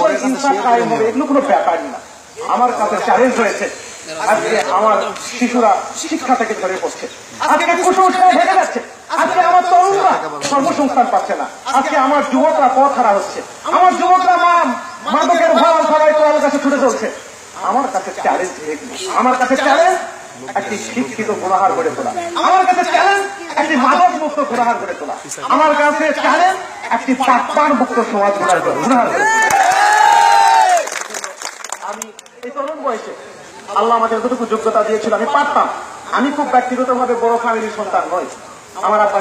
করে আমার কাছে চ্যালেঞ্জ আজকে আমার শিশুরা শিক্ষা থেকে ঝরে পড়ছে। আজকে যাচ্ছে, আজকে আমার তরুণরা কর্মসংস্থান পাচ্ছে না। আজকে আমার যুবকরা পথ হারা হচ্ছে। আমার যুবকরা মা, মাদকের ভয় সবাই কাছে ছুটে চলছে। আমার কাছে চ্যালেঞ্জ আমার কাছে চ্যালেঞ্জ একটি শিক্ষিত গুণাহার গড়ে তোলা। আমার কাছে চ্যালেঞ্জ একটি মাদক মুক্ত গুণাহার গড়ে তোলা। আমার কাছে চ্যালেঞ্জ একটি চাকপান মুক্ত সমাজ গুণাহার গড়ে গুণাহার গড়ে তোলা। আমি এই তরুণ বয়সে আল্লাহ আমাকে যতটুকু যোগ্যতা দিয়েছিল, আমি পারতাম। আমি খুব ব্যক্তিগতভাবে বড় ফ্যামিলির সন্তান নই। আমার আব্বা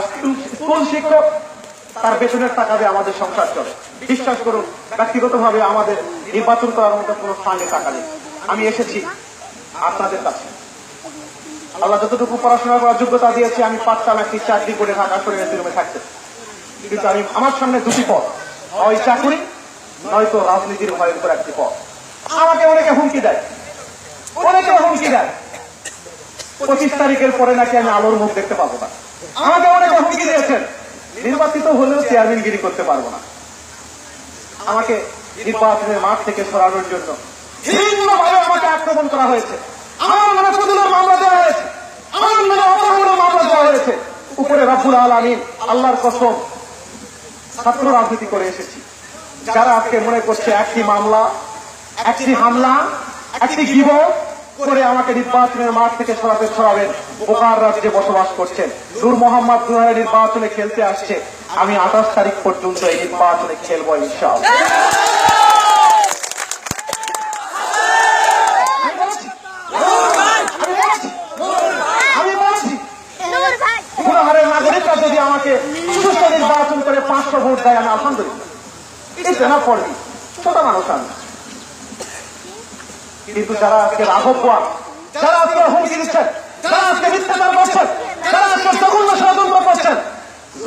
স্কুল শিক্ষক, তার বেতনের টাকা দিয়ে আমাদের সংসার চলে। বিশ্বাস করুন, ব্যক্তিগতভাবে আমাদের নির্বাচন করার মতো কোনো ফান্ডে টাকা নেই। আমি এসেছি আপনাদের কাছে। আল্লাহ যতটুকু পড়াশোনা করার যোগ্যতা দিয়েছে, আমি পারতাম একটি চাকরি করে ঢাকা শরীরের রুমে থাকতে। কিন্তু আমি, আমার সামনে দুটি পথ হয় চাকরি নয়তো রাজনীতির ভয়ের উপর একটি পথ। আমাকে অনেকে হুমকি দেয়। অনেকে হুমকি দেয়। পঁচিশ তারিখের পরে নাকি আমি আলোর মুখ দেখতে পাবো না। আমাকে অনেকে হুমকি দিয়েছেন। নির্বাচিত হলেও চেয়ারম্যানগিরি করতে পারব না। আমাকে নির্বাচনের মাঠ থেকে সরানোর জন্য বিভিন্নভাবে আমাকে আক্রমণ করা হয়েছে আমার নামে প্রতিলোর মামলা দেওয়া হয়েছে আমার নামে অপহরণের মামলা দেওয়া হয়েছে উপরে রাব্বুল আলামিন আল্লাহর কসম ছাত্র রাজনীতি করে এসেছি। যারা আজকে মনে করছে একটি মামলা, একটি হামলা, একটি গিব করে আমাকে নির্বাচনের মাঠ থেকে সরাতে সরাবেন, বোকার রাজ্যে বসবাস করছেন। নূর মোহাম্মদ নির্বাচনে খেলতে আসছে। আমি আঠাশ তারিখ পর্যন্ত এই নির্বাচনে খেলব ইনশাআল্লাহ আমি বলছি, আমি বলছি, আমি বলছি নূর ভাই গুণাহারের নাগরিকরা যদি আমাকে নির্বাচন করে পাঁচশো ভোট দেয় আমি আলহামদুলিল্লাহ। এটা না পড়বি ছোট মানুষ আমি। কিন্তু যারা আজকে রাঘব পান যারা আজকে হুমকি দিচ্ছেন যারা আজকে মিথ্যাচার করছেন, যারা আজকে জঘন্য ষড়যন্ত্র করছেন,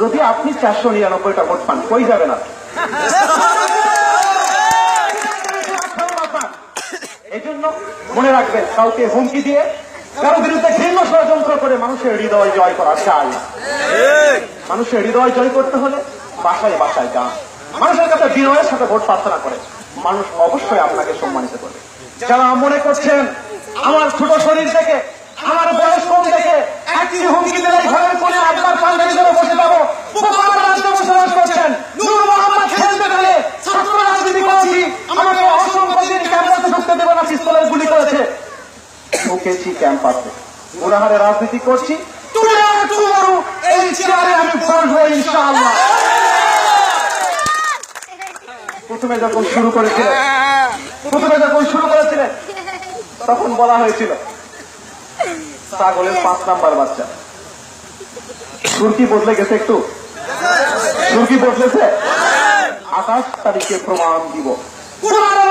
যদি আপনি চারশো নিরানব্বইটা ভোট পান, কই যাবেন আপনি? এই জন্য মনে রাখবেন, কাউকে হুমকি দিয়ে কারও বিরুদ্ধে ঘৃণ্য ষড়যন্ত্র করে মানুষের হৃদয় জয় করা চাই। মানুষের হৃদয় জয় করতে হলে বাসায় বাসায় যান। মানুষের কাছে বিনয়ের সাথে ভোট প্রার্থনা করে। মানুষ অবশ্যই আপনাকে সম্মানিত করবে। যারা মনে করছেন আমার ছোট শরীর থেকে আমার বয়স কম থেকে একটি হুমকি দিলে ঘরের কোণে একবার পাঞ্জাবি ধরে বসে যাব বোকার রাজ্যে বসবাস করছেন নূর মোহাম্মদ খেলতে গেলে ছাত্র রাজনীতি করেছি আমাকে অসংখ্য দিন ক্যাম্পাসে ঢুকতে দেবে না পিস্তলের গুলি করেছে ঢুকেছি ক্যাম্পাসে। গুনাহারে রাজনীতি করছি প্রথমে যখন শুরু করেছিলেন প্রথমে যখন শুরু করেছিলেন তখন বলা হয়েছিল ছাগলের পাঁচ নাম্বার বাচ্চা। সুরকি বদলে গেছে একটু? সুরকি বদলেছে? আঠাশ তারিখে প্রমাণ দিব।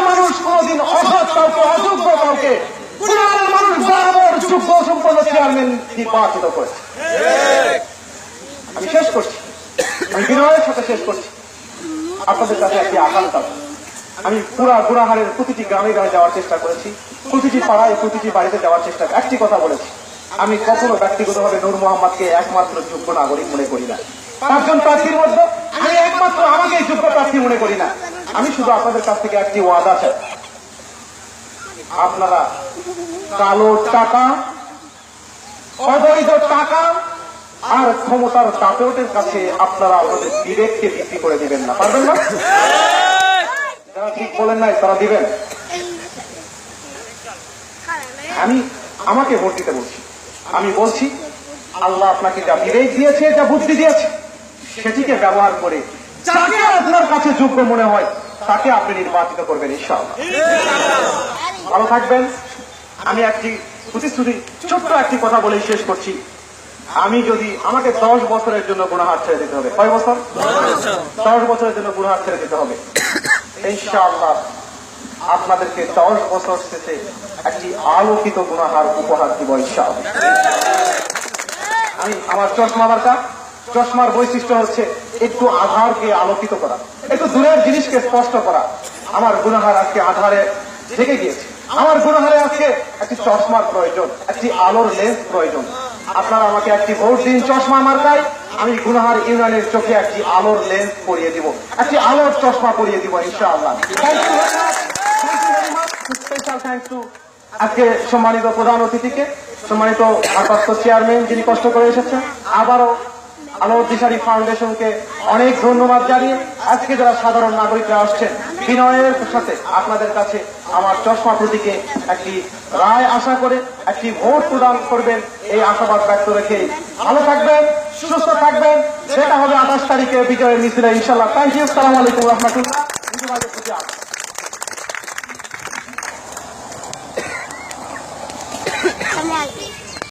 মানুষ কোনদিন অসৎ কাউকে অযোগ্য কাউকে পুরাণের মানুষ বরাবর যোগ্য সম্পন্ন নির্বাচিত করেছে। আমি শেষ করছি। আমি বিনয়ের সাথে শেষ করছি। আপনাদের কাছে একটি আকাঙ্ক্ষা আমি পুরা গুড়াহারের প্রতিটি গ্রামে গ্রামে যাওয়ার চেষ্টা করেছি। প্রতিটি পাড়ায় প্রতিটি বাড়িতে যাওয়ার চেষ্টা একটি কথা বলেছি। আমি কখনো ব্যক্তিগতভাবে নূর মোহাম্মদকে একমাত্র যোগ্য নাগরিক মনে করি না। পাঁচজন প্রার্থীর মধ্যে আমি একমাত্র আমাকে যোগ্য প্রার্থী মনে করি না। আমি শুধু আপনাদের কাছ থেকে একটি ওয়াদা চাই। আপনারা কালো টাকা অবৈধ টাকা আর ক্ষমতার দাপটের কাছে আপনারা আপনাদের বিবেককে বিক্রি করে দিবেন না। পারবেন না? যারা ঠিক বলেন নাই, তারা দিবেন। আমি আমাকে ভোট দিতে বলছি। আমি বলছি, আল্লাহ আপনাকে যা বিবেক দিয়েছে, যা বুদ্ধি দিয়েছে, সেটিকে ব্যবহার করে যাকে আপনার কাছে যোগ্য মনে হয়, তাকে আপনি নির্বাচিত করবেন, ইনশাআল্লাহ। ভালো থাকবেন। আমি একটি প্রতিশ্রুতি, ছোট্ট একটি কথা বলে শেষ করছি। আমি যদি আমাকে দশ বছরের জন্য গুণাহার ছেড়ে দিতে হবে, কয় বছর? দশ বছরের জন্য গুণাহার ছেড়ে দিতে হবে। ইনশাআল্লাহ আপনাদেরকে দশ বছর শেষে একটি আলোকিত গুণাহার উপহার দিব ইনশাআল্লাহ। আমি আমার চশমা মার্কা চশমার বৈশিষ্ট্য হচ্ছে একটু আধারকে আলোকিত করা, একটু দূরের জিনিসকে স্পষ্ট করা। আমার গুণাহার আজকে আধারে ঢেকে গিয়েছে। আমার গুণাহারে আজকে একটি চশমার প্রয়োজন, একটি আলোর লেন্স প্রয়োজন। আপনারা আমাকে একটি ভোট দিন চশমা মার্কায় আমি গুনাহার ইউনিয়নের চোখে একটি আলোর লেন্স পরিয়ে দিব, একটি আলোর চশমা পরিয়ে দিব, ইনশাআল্লাহ। স্পেশাল থ্যাংকস টু আজকে সম্মানিত প্রধান অতিথিকে, সম্মানিত ভারপ্রাপ্ত চেয়ারম্যান যিনি কষ্ট করে এসেছেন, আবারও আলো দিশারি ফাউন্ডেশনকে অনেক ধন্যবাদ জানিয়ে আজকে যারা সাধারণ নাগরিকরা আসছেন, বিনয়ের সাথে আপনাদের কাছে আমার চশমা প্রতীকে একটি রায় আশা করে একটি ভোট প্রদান করবেন। এই আশাবাদ ব্যক্ত রেখে ভালো থাকবেন, সুস্থ থাকবেন। সেটা হবে আঠাশ তারিখে বিজয়ের মিছিলে ইনশাল্লাহ থ্যাংক ইউ সালাম আলাইকুম, রহমতুল্লাহ।